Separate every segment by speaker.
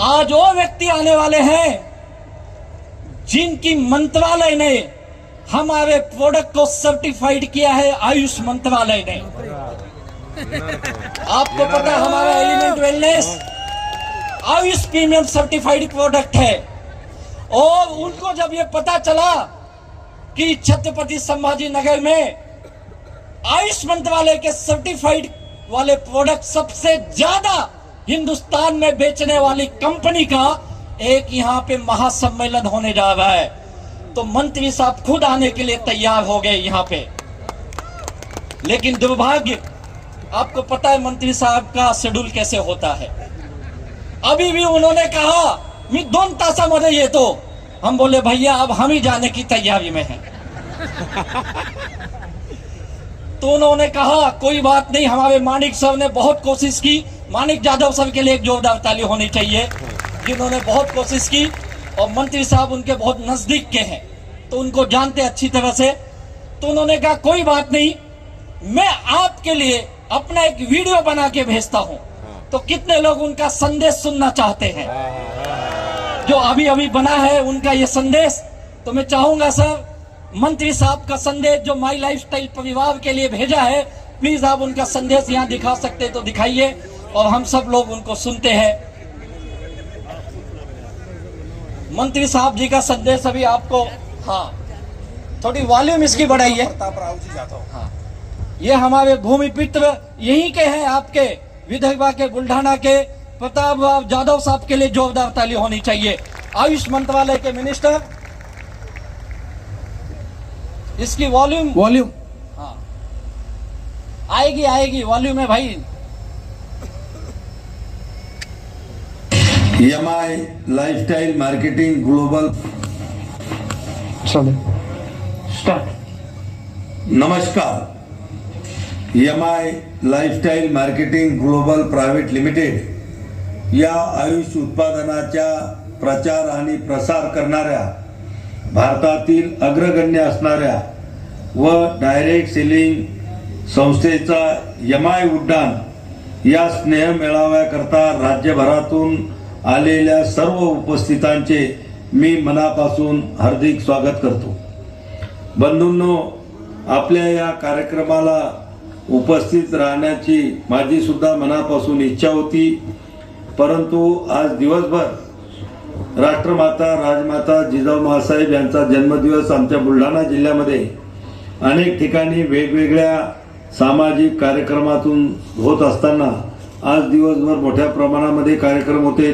Speaker 1: आज वो व्यक्ति आने वाले हैं जिनकी मंत्रालय ने हमारे प्रोडक्ट को सर्टिफाइड किया है आयुष मंत्रालय ने। आपको पता हमारा element wellness Ayush premium certified product है। और उनको जब ये पता चला कि छत्रपति संभाजी नगर में आयुष मंत्रालय के सर्टिफाइड वाले प्रोडक्ट सबसे ज़्यादा हिंदुस्तान में बेचने वाली कंपनी का एक यहाँ पे महासम्मेलन होने जा रहा है। तो मंत्री साहब खुद आने के लिए तैयार हो गए यहाँ पे। लेकिन दुर्भाग्य, आपको पता है मंत्री साहब का शेड्यूल कैसे होता है। अभी भी उन्होंने कहा, मी दोन तासामध्ये येतो. हम बोले, भैया, अब हम ही जाने की तैयारी में हैं. तो उन्होंने कहा, कोई बात नहीं, हमारे मानिक सर ने बहुत कोशिश की। मानिक यादव सर के लिए एक जोरदार ताली होनी चाहिए, जिन्होंने बहुत कोशिश की और मंत्री साहब उनके बहुत नज़दीक के हैं तो उनको जानते अच्छी तरह से। तो उन्होंने कहा, कोई बात नहीं, मैं आपके लिए अपना एक वीडियो बना के भेजता हूँ। तो कितने लोग उनका संदेश सुनना चाहते हैं? जो अभी अभी बना है उनका ये संदेश तो मैं चाहूँगा, सर मंत्री साहब का संदेश जो माई लाइफस्टाइल परिवार के लिए भेजा है प्लीज़ आप उनका संदेश यहाँ दिखा सकते तो दिखाइए और हम सब लोग उनको सुनते हैं। मंत्री साहब जी का संदेश अभी आपको हाँ थोड़ी वॉल्यूम इसकी बढ़ाइए
Speaker 2: प्रताप राव जी जाधव
Speaker 1: हाँ। ये हमारे भूमि पित्र यही के हैं आपके विदर्भा के बुल्ढाना के प्रताप राव जाधव साहब के लिए जोरदार ताली होनी चाहिए। आयुष मंत्रालय के मिनिस्टर इसकी वॉल्यूम
Speaker 2: वॉल्यूम
Speaker 1: हाँ। आएगी आएगी वॉल्यूम है भाई।
Speaker 3: M I lifestyle marketing global नमस्कार। M I lifestyle marketing global private limited या आयुष उत्पादनाच्या प्रचार आणि प्रसार करणाऱ्या भारतातील अग्रगण्य असणाऱ्या व डायरेक्ट सेलिंग संस्थेचा यमाय उड्डाण या स्नेह मेळाव्याकरता राज्यभरातून आलेल्या सर्व उपस्थितांचे मी मनापासून हार्दिक स्वागत करतो. बंधूंनो आपल्या या कार्यक्रमाला उपस्थित राहण्याची माझीसुद्धा मनापासून इच्छा होती परंतु आज दिवसभर राष्ट्रमाता राजमाता जिजाऊ महासाहेब यांचा जन्मदिवस आमच्या बुलढाणा जिल्ह्यामध्ये अनेक ठिकाणी वेगवेगळ्या सामाजिक कार्यक्रमातून होत असताना आज दिवसभर मोठ्या प्रमाणामध्ये कार्यक्रम होते.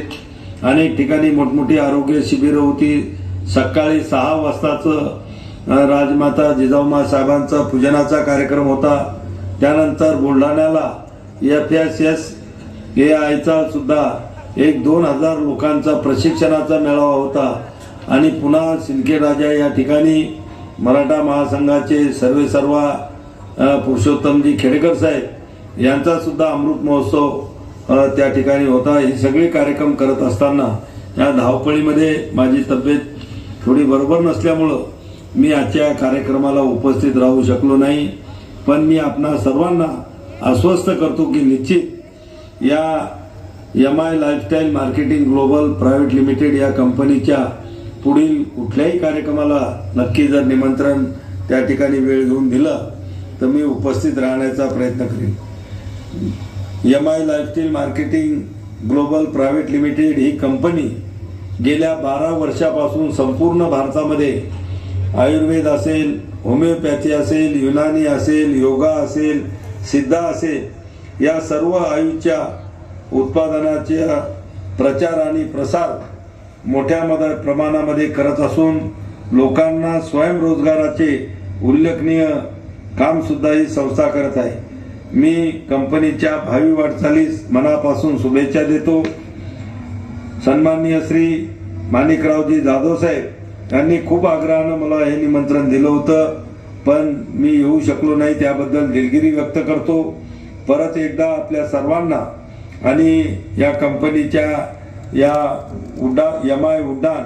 Speaker 3: अनेक ठिकाणी मोठमोठी आरोग्य शिबिरं होती. सकाळी सहा वाजताचं राजमाता जिजाऊमा साहेबांचा पूजनाचा कार्यक्रम होता. त्यानंतर बुलढाण्याला एफ एस एस ए आयचा सुद्धा एक दोन हजार लोकांचा प्रशिक्षणाचा मेळावा होता. आणि पुन्हा सिंदखेड राजा या ठिकाणी मराठा महासंघाचे सर्वे सर्वा पुरुषोत्तमजी खेडेकर साहेब यांचा सुद्धा अमृत महोत्सव त्या ठिकाणी होता. हे सगळे कार्यक्रम करत असताना या धावपळीमध्ये माझी तब्येत थोडी बरोबर नसल्यामुळं मी आजच्या कार्यक्रमाला उपस्थित राहू शकलो नाही. पण मी आपणा सर्वांना आश्वस्त करतो की निश्चित या M I lifestyle marketing global private limited या कंपनीच्या पुढील कुठल्याही कार्यक्रमाला नक्की जर निमंत्रण त्या ठिकाणी वेळ घेऊन दिलं तर मी उपस्थित राहण्याचा प्रयत्न करेन. M I lifestyle marketing global private limited he company गेल्या बारा वर्षापासून संपूर्ण भारतामध्ये आयुर्वेद असेल होमिओपॅथी असेल युनानी असेल योगा असेल सिद्धा असेल या सर्व आयुच्या उत्पादनाच्या प्रचार आणि प्रसार मोठ्या मद- प्रमाणामध्ये करत असून लोकांना स्वयंरोजगाराचे उल्लेखनीय कामसुद्धा ही संस्था करत आहे. मी कंपनीच्या भावी वाटचालीस मनापासून शुभेच्छा देतो. सन्माननीय श्री माणिकरावजी जाधव साहेब यांनी खूप आग्रहानं मला हे निमंत्रण दिलं होतं पण मी येऊ शकलो नाही त्याबद्दल दिलगिरी व्यक्त करतो. परत एकदा आपल्या सर्वांना आणि या कंपनीच्या या उड्डाण एम आय उड्डाण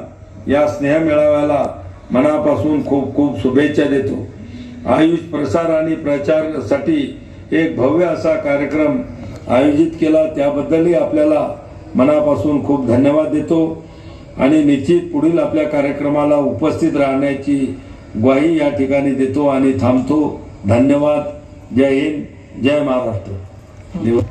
Speaker 3: या स्नेह मेळाव्याला मनापासून खूप खूप शुभेच्छा देतो. आयुष प्रसार आणि प्रचारासाठी एक भव्य असा कार्यक्रम आयोजित केला. त्याबद्दलही आपल्याला मनापासून खूप धन्यवाद देतो. आणि निश्चित पुढील आपल्या कार्यक्रमाला उपस्थित राहण्याची ग्वाही या ठिकाणी देतो आणि थांबतो. धन्यवाद. जय हिंद. जय महाराष्ट्र.